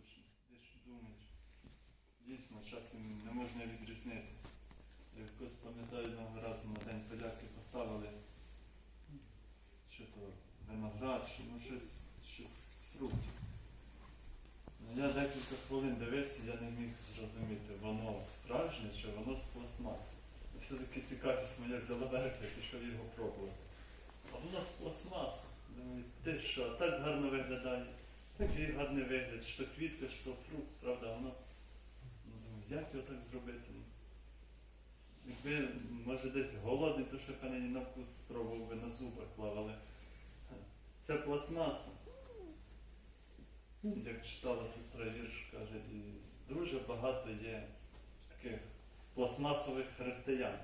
точно сидиш і думаєш. Дійсно, часом не можна відрізнити. Якось пам'ятаю одного разу на День подяки поставили чи то виноград, чи ну щось, щось з фруктів. Ну, Я декілька хвилин дивився, я не міг зрозуміти, воно справжнє чи воно з пластмаси. Все-таки цікавість моя взяла верх, я пішов його пробувати. А воно з пластмаси. Думаю, ти що, так гарно виглядає. Такий гарний вигляд, що квітка, що фрукт, правда, воно. Ну, думаю, як його так зробити? Якби, може, десь голодний, то ще певне на вкус спробував би на зубах клав, але це пластмаса. Як читала сестра вірш, каже, і дуже багато є таких пластмасових християн.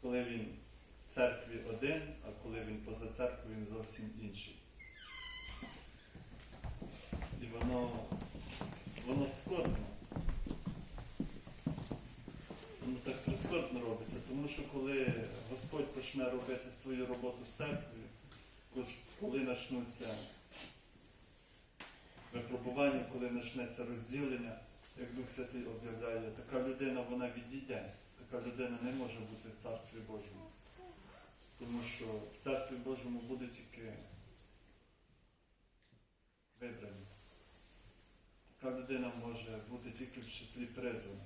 Коли він в церкві один, а коли він поза церквою, він зовсім інший. Воно, воно складно. Воно так прискорбно робиться, тому що коли Господь почне робити свою роботу з церквою, коли почнуться випробування, коли почнеться розділення, як Дух Святий об'являє, така людина вона відійде. Така людина не може бути в Царстві Божому. Тому що в Царстві Божому буде тільки вибрані. Така людина може бути тільки в числі призваних.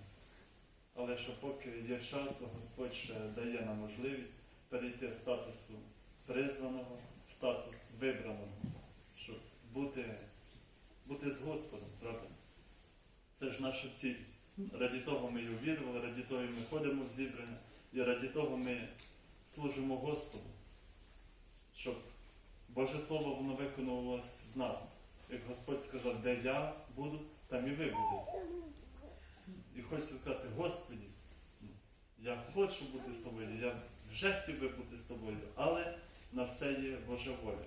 Але що поки є час, Господь ще дає нам можливість перейти з статусу призваного в статус вибраного, щоб бути, бути з Господом, правда? Це ж наша ціль. Раді того ми й увірували, раді того ми ходимо в зібрання, і раді того ми служимо Господу, щоб Боже Слово воно виконувалось в нас. Як Господь сказав, де я буду, там і ви будете. І хочеться сказати, Господі, я хочу бути з тобою, я вже хотів би бути з тобою, але на все є Божа воля.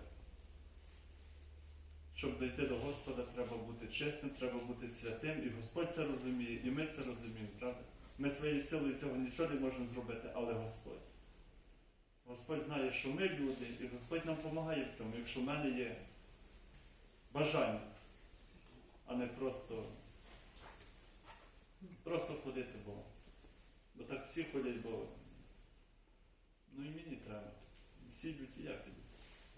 Щоб дійти до Господа, треба бути чесним, треба бути святим, і Господь це розуміє, і ми це розуміємо, правда? Ми своєю силою цього нічого не можемо зробити, але Господь. Господь знає, що ми люди, і Господь нам допомагає в цьому, якщо в мене є бажання, а не просто, просто ходити, бо, бо так всі ходять, бо ну і мені треба. Всі йдуть і я піду.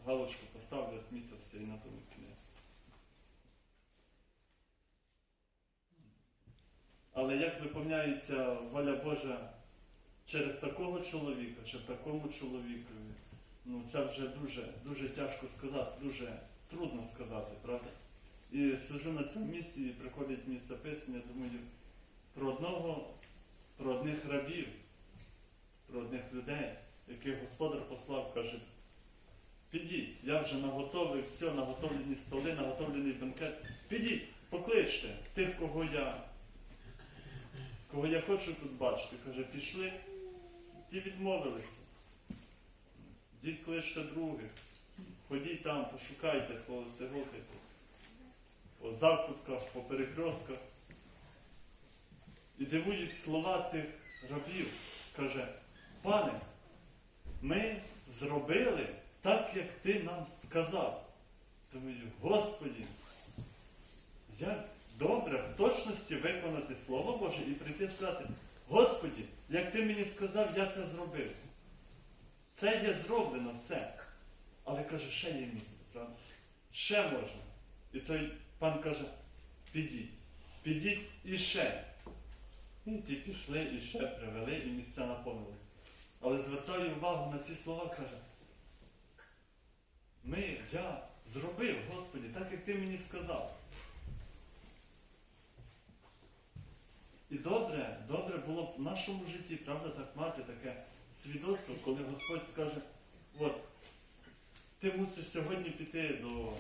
Галочку поставлю, відмітився і на тому кінець. Але як виповняється воля Божа через такого чоловіка чи такому чоловікові, ну це вже дуже, дуже тяжко сказати, дуже трудно сказати, правда? І сижу на цьому місці і приходить мені записання, думаю, про одного, про одних рабів, про одних людей, яких господар послав, каже, підіть, я вже наготовив все, наготовлені столи, наготовлений бенкет. Підіть, покличте тих, кого я, кого я хочу тут бачити. Каже, пішли, ті відмовилися. Діть кличте других, ходіть там, пошукайте по цегохи, по закутках, по перекрестках. І дивують слова цих рабів. Каже, пане, ми зробили так, як ти нам сказав. Думаю, Господі, як добре в точності виконати Слово Боже і прийти і сказати, Господі, як ти мені сказав, я це зробив. Це є зроблено все. Але каже, ще є місце, правда? Ще можна. І той пан каже, підіть, підіть і ще. І ті пішли, і ще привели, і місця наповнили. Але звертаю увагу на ці слова, каже, ми, я зробив, Господі, так як ти мені сказав. І добре, добре було б в нашому житті, правда, так мати таке свідоцтво, коли Господь скаже, от, ти мусиш сьогодні піти до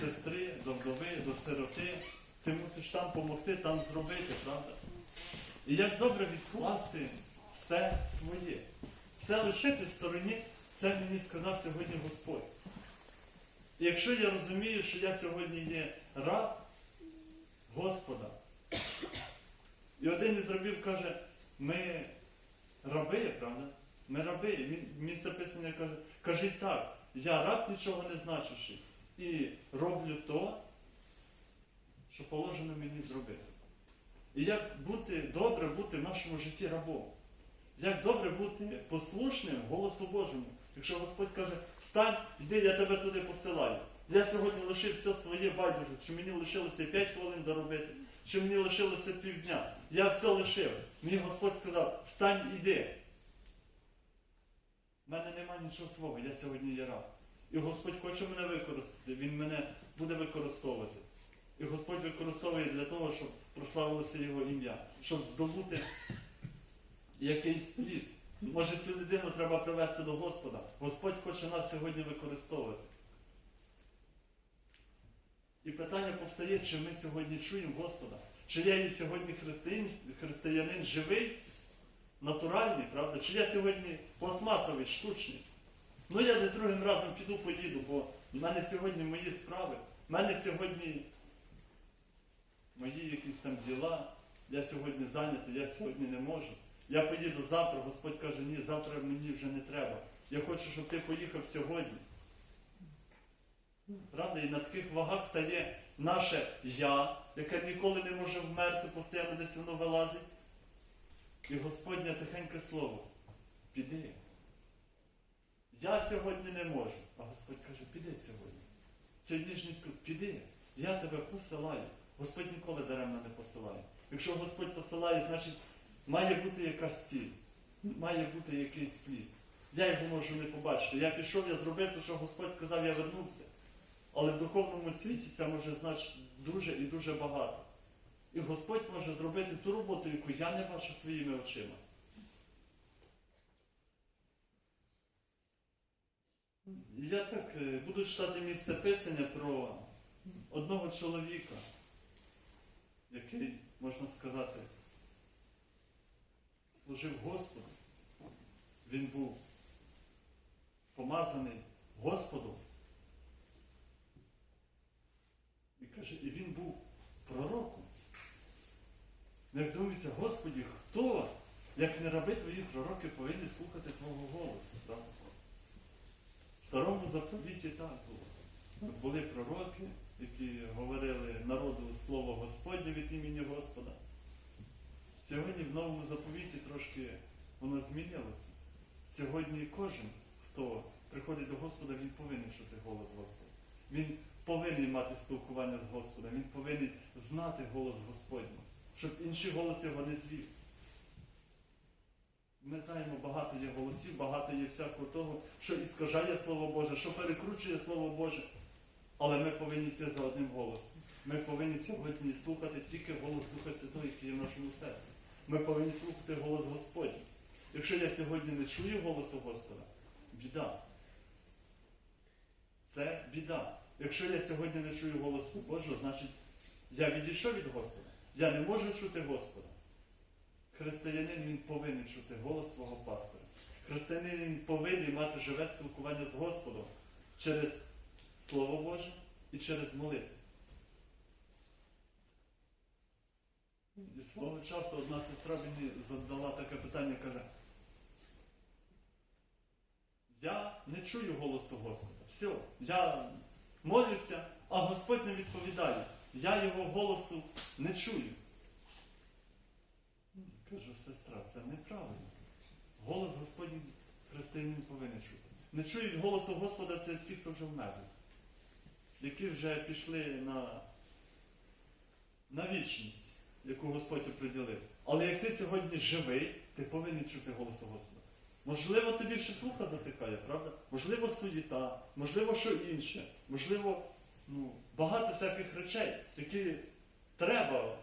сестри, до вдови, до сироти, ти мусиш там допомогти, там зробити, правда? І як добре відкласти все своє, все лишити в стороні, це мені сказав сьогодні Господь. І якщо я розумію, що я сьогодні є раб Господа, і один із рабів каже, ми раби, правда? Ми раби. Місце писання каже, кажіть так, я раб нічого не значущий. і роблю то, що положено мені зробити. І як бути добре бути в нашому житті рабом. Як добре бути послушним голосу Божому. Якщо Господь каже, встань, йди, я тебе туди посилаю. Я сьогодні лишив все своє байдуже, чи мені лишилося 5 хвилин доробити, чи мені лишилося півдня. Я все лишив. Мені Господь сказав, встань, іди. У мене нема нічого свого, я сьогодні є раб. І Господь хоче мене використати, Він мене буде використовувати. І Господь використовує для того, щоб прославилося Його ім'я, щоб здобути якийсь плід. Може цю людину треба привести до Господа. Господь хоче нас сьогодні використовувати. І питання повстає, чи ми сьогодні чуємо Господа, чи я є сьогодні християнин, християнин живий, натуральний, правда? Чи я сьогодні пластмасовий, штучний. Ну я десь другим разом піду поїду, бо в мене сьогодні мої справи, в мене сьогодні мої якісь там діла, я сьогодні зайнятий, я сьогодні не можу. Я поїду завтра, Господь каже, ні, завтра мені вже не треба. Я хочу, щоб ти поїхав сьогодні. Правда? І на таких вагах стає наше я, яке ніколи не може вмерти, постійно десь воно вилазить. І Господнє тихеньке слово. Піди. Я сьогодні не можу. А Господь каже, піди сьогодні. Це ніжність тут, піди. Я тебе посилаю. Господь ніколи даремно не посилає. Якщо Господь посилає, значить має бути якась ціль, має бути якийсь плід. Я його можу не побачити. Я пішов, я зробив те, що Господь сказав, я вернувся. Але в духовному світі це може значити дуже і дуже багато. І Господь може зробити ту роботу, яку я не бачу своїми очима. Я так е, буду читати місце писання про одного чоловіка, який, можна сказати, служив Господу. Він був помазаний Господом. І каже, і він був пророком. Думається, Господі, хто, як не раби твої пророки, повинні слухати Твого голосу? правда? В старому заповіті так було. Були пророки, які говорили народу слово Господнє від імені Господа. Сьогодні в новому заповіті трошки воно змінилося. Сьогодні кожен, хто приходить до Господа, він повинен чути голос Господа. Він повинен мати спілкування з Господом, він повинен знати голос Господній, щоб інший голос його не звів. Ми знаємо, багато є голосів, багато є всякого того, що іскажає Слово Боже, що перекручує Слово Боже. Але ми повинні йти за одним голосом. Ми повинні сьогодні слухати тільки голос Духа Святого, який є в нашому серці. Ми повинні слухати голос Господній. Якщо я сьогодні не чую голосу Господа, біда. Це біда. Якщо я сьогодні не чую голосу Божого, значить я відійшов від Господа. Я не можу чути Господа. Християнин він повинен чути голос свого пастора. Християнин він повинен мати живе спілкування з Господом через Слово Боже і через молитву. І свого часу одна сестра мені задала таке питання, каже, я не чую голосу Господа. Все, я молюся, а Господь не відповідає. Я його голосу не чую. Кажу, сестра, це неправильно. Голос Господній християнин повинен чути. Не чують голосу Господа це ті, хто вже вмерли, які вже пішли на, на вічність, яку Господь оприділив. Але як ти сьогодні живий, ти повинен чути голосу Господа. Можливо, тобі ще слуха затикає, правда? Можливо, суєта, можливо, що інше, можливо, ну, багато всяких речей, які треба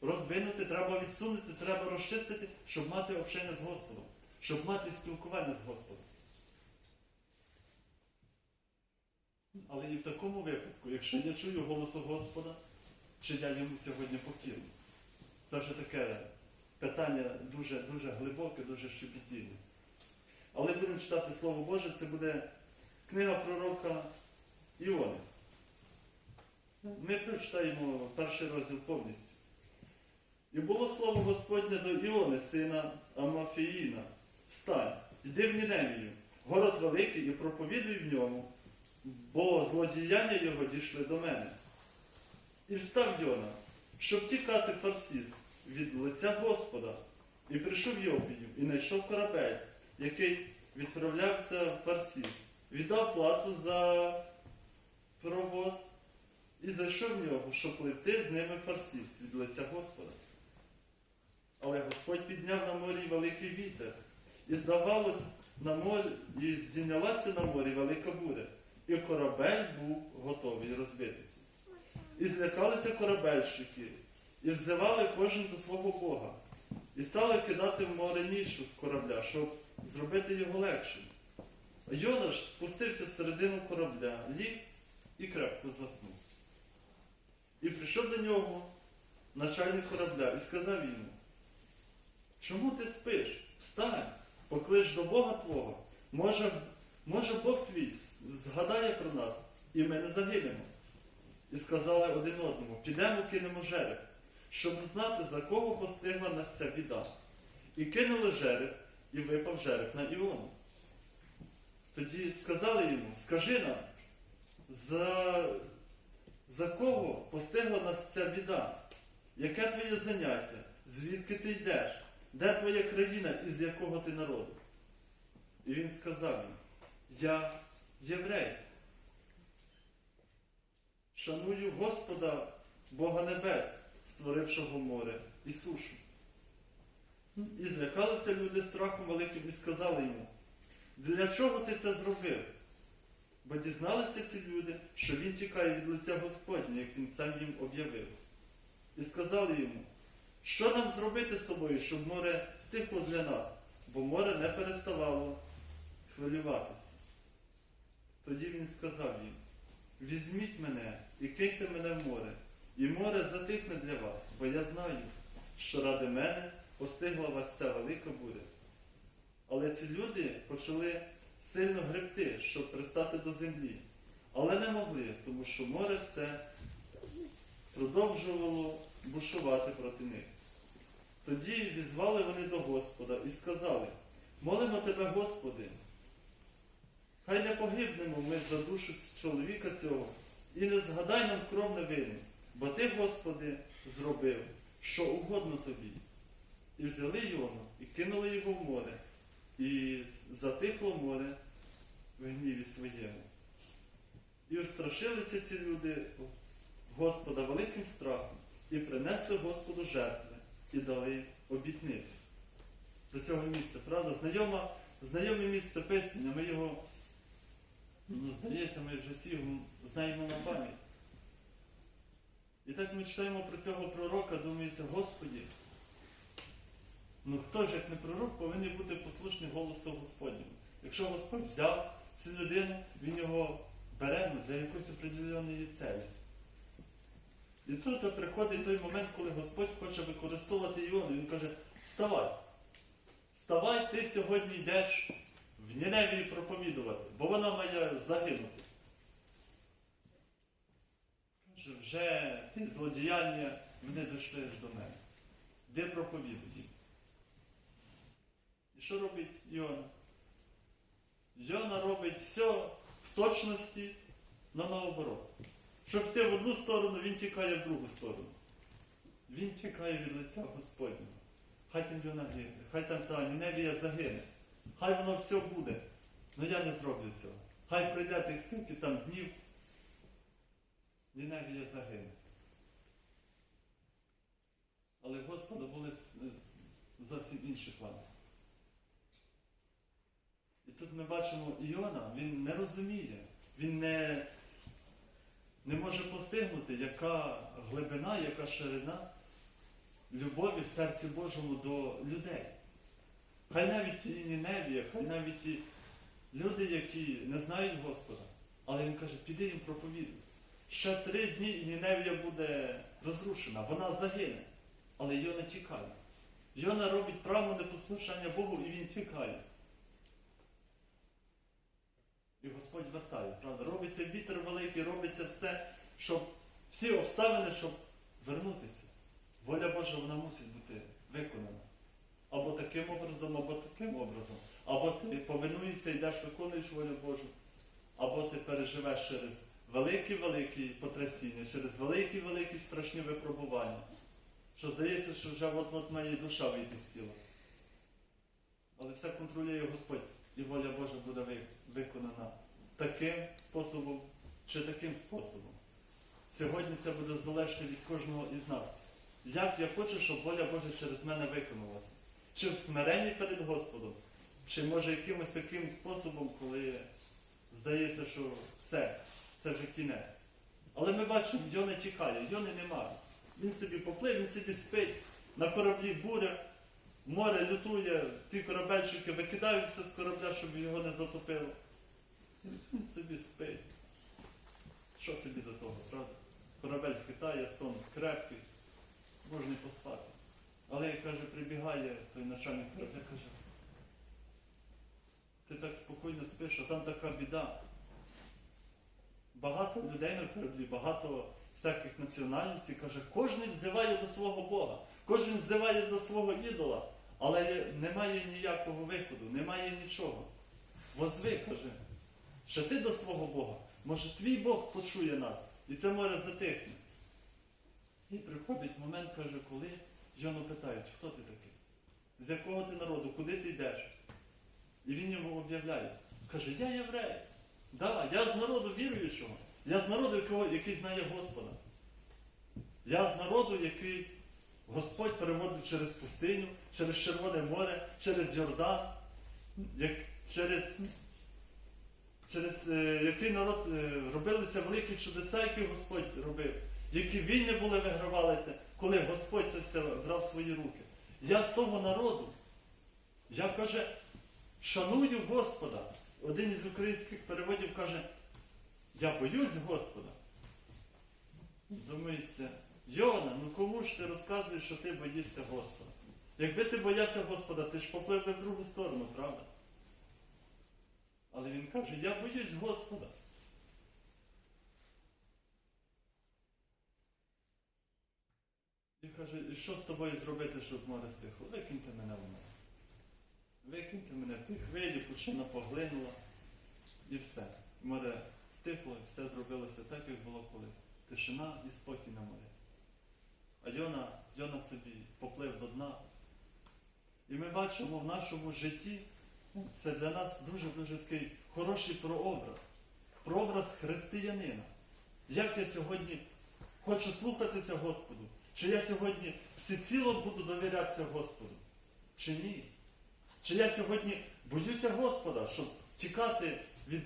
роздвинути, треба відсунути, треба розчистити, щоб мати общення з Господом, щоб мати спілкування з Господом. Але і в такому випадку, якщо я чую голосу Господа, чи я йому сьогодні покірний? Це вже таке питання дуже, дуже глибоке, дуже щепетільне. Але будемо читати Слово Боже, це буде книга пророка Іони. Ми прочитаємо перший розділ повністю. І було слово Господнє до Іони, сина Амафіїна. Встань, йди в Ніневію, город великий, і проповідуй в ньому, бо злодіяння його дійшли до мене. І встав Йона, щоб тікати в Фарсіс від лиця Господа, і прийшов Йопію, і знайшов корабель, який відправлявся в Фарсіс, віддав плату за провоз і зайшов в нього, щоб пливти з ними в Фарсіс від лиця Господа. Але Господь підняв на морі великий вітер, і здавалось на морі, і здійнялася на морі велика буря, і корабель був готовий розбитися. І злякалися корабельщики, і взивали кожен до свого Бога, і стали кидати в море нішу з корабля, щоб зробити його легшим. Йона ж спустився всередину корабля, ліг і крепко заснув. І прийшов до нього начальник корабля і сказав йому, чому ти спиш? Встань, поклич до Бога Твого. Може, може Бог твій згадає про нас, і ми не загинемо. І сказали один одному, підемо кинемо жереб, щоб знати, за кого постигла нас ця біда. І кинули жереб, і випав жереб на Іону. Тоді сказали йому, скажи нам, за, за кого постигла нас ця біда? Яке твоє заняття? Звідки ти йдеш? Де твоя країна і з якого ти народу? І він сказав їм, я єврей. Шаную Господа Бога Небес, створившого море і сушу. І злякалися люди страхом великим і сказали йому, для чого ти це зробив? Бо дізналися ці люди, що він тікає від лиця Господня, як він сам їм об'явив. І сказали йому, що нам зробити з тобою, щоб море стихло для нас, бо море не переставало хвилюватися. Тоді він сказав їм, візьміть мене і киньте мене в море, і море затихне для вас, бо я знаю, що ради мене постигла вас ця велика буря. Але ці люди почали сильно гребти, щоб пристати до землі, але не могли, тому що море все продовжувало бушувати проти них. Тоді візвали вони до Господа і сказали, молимо тебе, Господи, хай не погибнемо ми за душу чоловіка цього, і не згадай нам кров невинну, бо Ти, Господи, зробив, що угодно тобі. І взяли його, і кинули його в море, і затихло море в гніві своєму. І устрашилися ці люди Господа великим страхом, і принесли Господу жертви, і дали обітниці. До цього місця, правда, знайома, знайоме місце писання, ми його, ну, здається, ми вже всі знаємо на пам'ять. І так ми читаємо про цього пророка, думається, Господі, ну хто ж, як не пророк, повинен бути послушний голосу Господньому. Якщо Господь взяв цю людину, він його бере ну, для якоїсь определеної цілі. І тут приходить той момент, коли Господь хоче використовувати Іону. Він каже, вставай, вставай, ти сьогодні йдеш в Ніневії проповідувати, бо вона має загинути. Каже, вже ті злодіяння вони дійшли до мене. Де проповідуй? Що робить Іона? Йона робить все в точності на наоборот. Щоб йти в одну сторону, він тікає в другу сторону. Він тікає від лиця Господнього. Хай там Йона гине, хай там та Ніневія загине, хай воно все буде. але я не зроблю цього. Хай пройде тих скільки там днів. Ніневія загине. Але Господа були зовсім інші плани. І тут ми бачимо Іона, він не розуміє, він не, не може постигнути, яка глибина, яка ширина любові в серці Божому до людей. Хай навіть і Ніневія, хай навіть і люди, які не знають Господа, але він каже, піди їм проповідуй. Ще три дні і Ніневія буде розрушена, вона загине. Але Йона тікає. Йона робить право непослушання Богу і він тікає. І Господь вертає, правда? Робиться вітер великий, робиться все, щоб всі обставини, щоб вернутися. Воля Божа вона мусить бути виконана. Або таким образом, або таким образом. Або ти повинуєшся, йдеш, виконуєш волю Божу, або ти переживеш через великі-великі потрясіння, через великі-великі страшні випробування, що здається, що вже от-от має душа вийти з тіла. Але все контролює Господь, і воля Божа буде виконана таким способом чи таким способом. Сьогодні це буде залежати від кожного із нас. Як я хочу, щоб воля Божа через мене виконалася? Чи в смиренні перед Господом, чи може якимось таким способом, коли здається, що все, це вже кінець. Але ми бачимо, Йона тікає, Йони немає. Він собі поплив, він собі спить, на кораблі буря, море лютує, ті корабельщики викидаються з корабля, щоб його не затопило. Він собі спить. Що тобі до того, правда? Корабель хитає, сон крепкий, можна й поспати. Але як каже, прибігає той начальник корабля, каже, ти так спокійно спиш, а там така біда. Багато людей на кораблі, багато всяких національностей, каже, кожен взиває до свого Бога, кожен взиває до свого ідола, але немає ніякого виходу, немає нічого. Возви, каже, що ти до свого Бога. Може, твій Бог почує нас, і це море затихне. І приходить момент, каже, коли Йону питають, хто ти такий? З якого ти народу, куди ти йдеш? І він йому об'являє. Каже, я єврей. Да, я з народу віруючого. Я з народу, який знає Господа. Я з народу, який Господь переводить через пустиню, через Червоне море, через Йордан, як, через, через е, який народ е, робилися великі чудеса, які Господь робив, які війни були вигравалися, коли Господь це все брав свої руки. Я з того народу. Я каже, шаную Господа. Один із українських переводів каже, я боюсь Господа. Думаєшся, Йона, ну кому ж ти розказуєш, що ти боїшся Господа? Якби ти боявся Господа, ти ж поплив би в другу сторону, правда? Але він каже, я боюсь Господа. І каже, і що з тобою зробити, щоб море стихло? Викиньте мене в море. Викиньте мене в ті хвилі, пучина поглинула. І все. Море стихло, все зробилося так, як було колись. Тишина і спокій на морі. А Йона, Йона собі поплив до дна. І ми бачимо в нашому житті, це для нас дуже-дуже такий хороший прообраз. Прообраз християнина. Як я сьогодні хочу слухатися Господу, чи я сьогодні всеціло буду довірятися Господу, чи ні? Чи я сьогодні боюся Господа, щоб тікати від,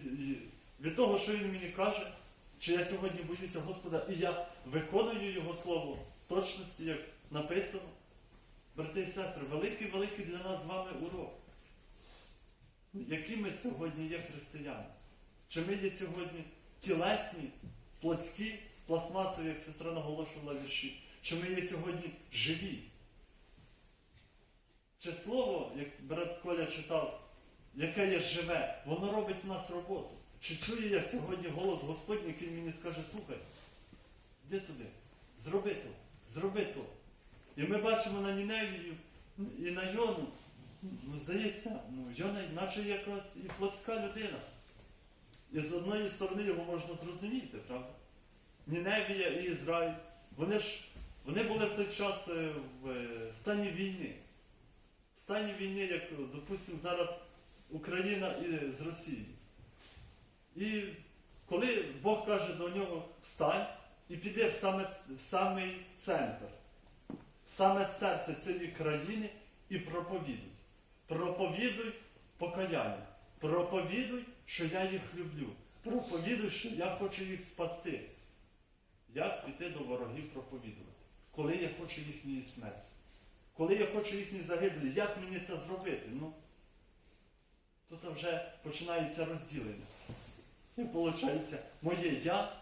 від того, що Він мені каже? Чи я сьогодні боюся Господа і я виконую Його Слово точності, як написано? Брати і сестри, великий-великий для нас з вами урок. Які ми сьогодні є християни? Чи ми є сьогодні тілесні, плотські, пластмасові, як сестра наголошувала вірші? Чи ми є сьогодні живі? Чи слово, як брат Коля читав, яке є живе, воно робить в нас роботу? Чи чую я сьогодні голос Господній, який мені скаже, слухай, йди туди, зроби то, зроби то. І ми бачимо на Ніневію і на Йону, ну, здається, ну, Йона наче якраз і плотська людина. І з одної сторони його можна зрозуміти, правда? Ніневія і Ізраїль, вони ж вони були в той час е, в е, стані війни. В стані війни, як, допустимо, зараз Україна і з Росією. І коли Бог каже до нього встань і піде в саме, в самий центр, в саме серце цієї країни і проповідуй. Проповідуй покаяння. Проповідуй, що я їх люблю. Проповідуй, що я хочу їх спасти. Як піти до ворогів проповідувати? Коли я хочу їхньої смерті? Коли я хочу їхньої загибелі, як мені це зробити? Ну, тут вже починається розділення. І виходить, моє я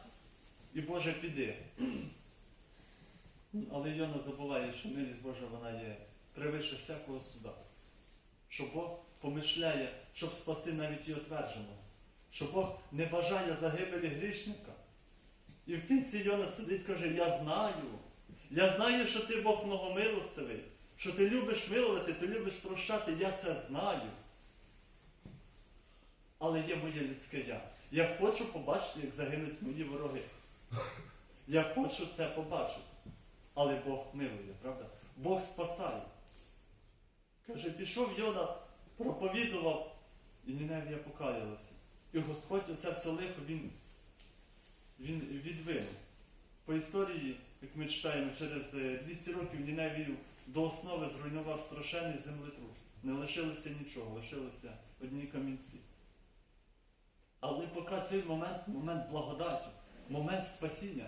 і Боже піди. Але Йона забуває, що милість Божа вона є превише всякого суда. Що Бог помишляє, щоб спасти навіть і отвердженого. Що Бог не бажає загибелі грішника. І в кінці Йона сидить і каже, я знаю. Я знаю, що ти Бог многомилостивий, що ти любиш милувати, ти любиш прощати, я це знаю. Але є моє людське я. Я хочу побачити, як загинуть мої вороги. Я хочу це побачити. Але Бог милує, правда? Бог спасає. Каже, пішов Йона, проповідував, і Ніневія покаялася. І Господь оце все лихо він, він відвинув. По історії, як ми читаємо, через е, 200 років Ніневію до основи зруйнував страшенний землетрус. Не лишилося нічого, лишилося одні камінці. Але поки цей момент, момент благодаті, момент спасіння,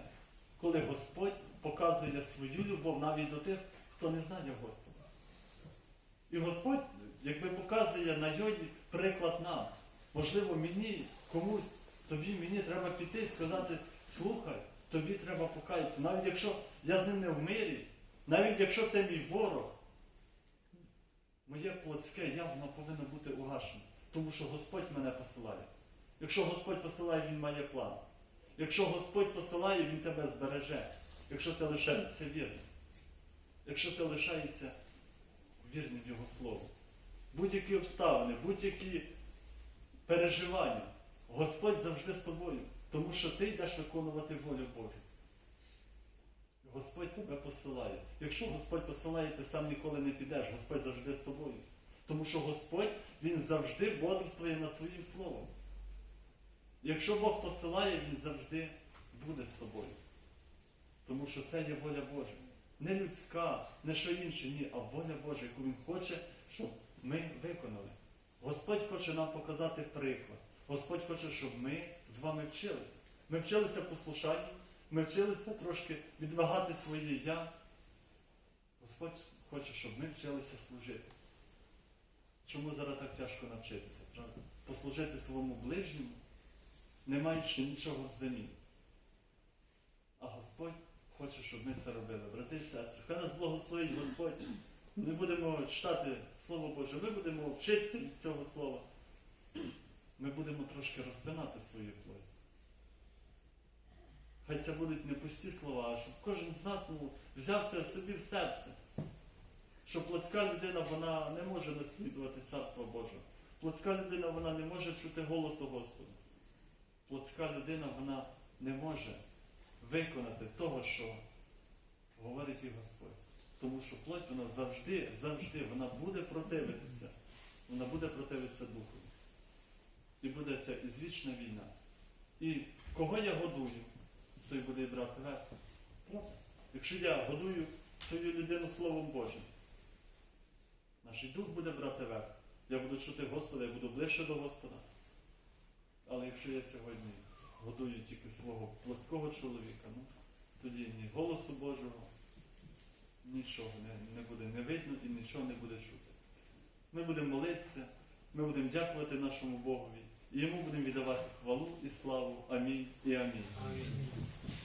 коли Господь показує свою любов навіть до тих, хто не знає Господа. І Господь, якби показує на Йоді приклад нам. Можливо, мені, комусь, тобі, мені треба піти і сказати, слухай, тобі треба покаятися. Навіть якщо я з ним не в мирі, навіть якщо це мій ворог, моє плотське я, воно повинно бути угашене. Тому що Господь мене посилає. Якщо Господь посилає, Він має план. Якщо Господь посилає, Він тебе збереже. Якщо ти лишаєшся вірним. Якщо ти лишаєшся вірним Його Слову. Будь-які обставини, будь-які переживання, Господь завжди з тобою, тому що ти йдеш виконувати волю Божу. Господь тебе посилає. Якщо Господь посилає, ти сам ніколи не підеш, Господь завжди з тобою. Тому що Господь, Він завжди бодрствує на своїм словом. Якщо Бог посилає, Він завжди буде з тобою. Тому що це є воля Божа. Не людська, не що інше, ні, а воля Божа, яку Він хоче, щоб ми виконали. Господь хоче нам показати приклад. Господь хоче, щоб ми з вами вчилися. Ми вчилися послушанню, ми вчилися трошки відвагати своє я. Господь хоче, щоб ми вчилися служити. Чому зараз так тяжко навчитися, правда? Послужити своєму ближньому, не маючи нічого взамін. А Господь хоче, щоб ми це робили. Брати і сестри, хай нас благословить Господь. Ми будемо читати Слово Боже, ми будемо вчитися від цього слова. Ми будемо трошки розпинати свою плоть. Хай це будуть не пусті слова, а щоб кожен з нас ну, взяв це собі в серце. Що плотська людина вона не може наслідувати Царство Боже. Плотська людина вона не може чути голосу Господа. Плотська людина вона не може виконати того, що говорить їй Господь. Тому що плоть вона завжди, завжди, вона буде противитися. Вона буде противитися Духу. І буде це ізвічна війна. І кого я годую, той буде і брати верх. Якщо я годую свою людину Словом Божим, наш дух буде брати верх. Я буду чути Господа, я буду ближче до Господа. Але якщо я сьогодні годую тільки свого плоского чоловіка, ну, тоді ні голосу Божого, нічого не, не буде не видно і нічого не буде чути. Ми будемо молитися, ми будемо дякувати нашому Богові, і йому будемо віддавати хвалу і славу. Амінь і амінь.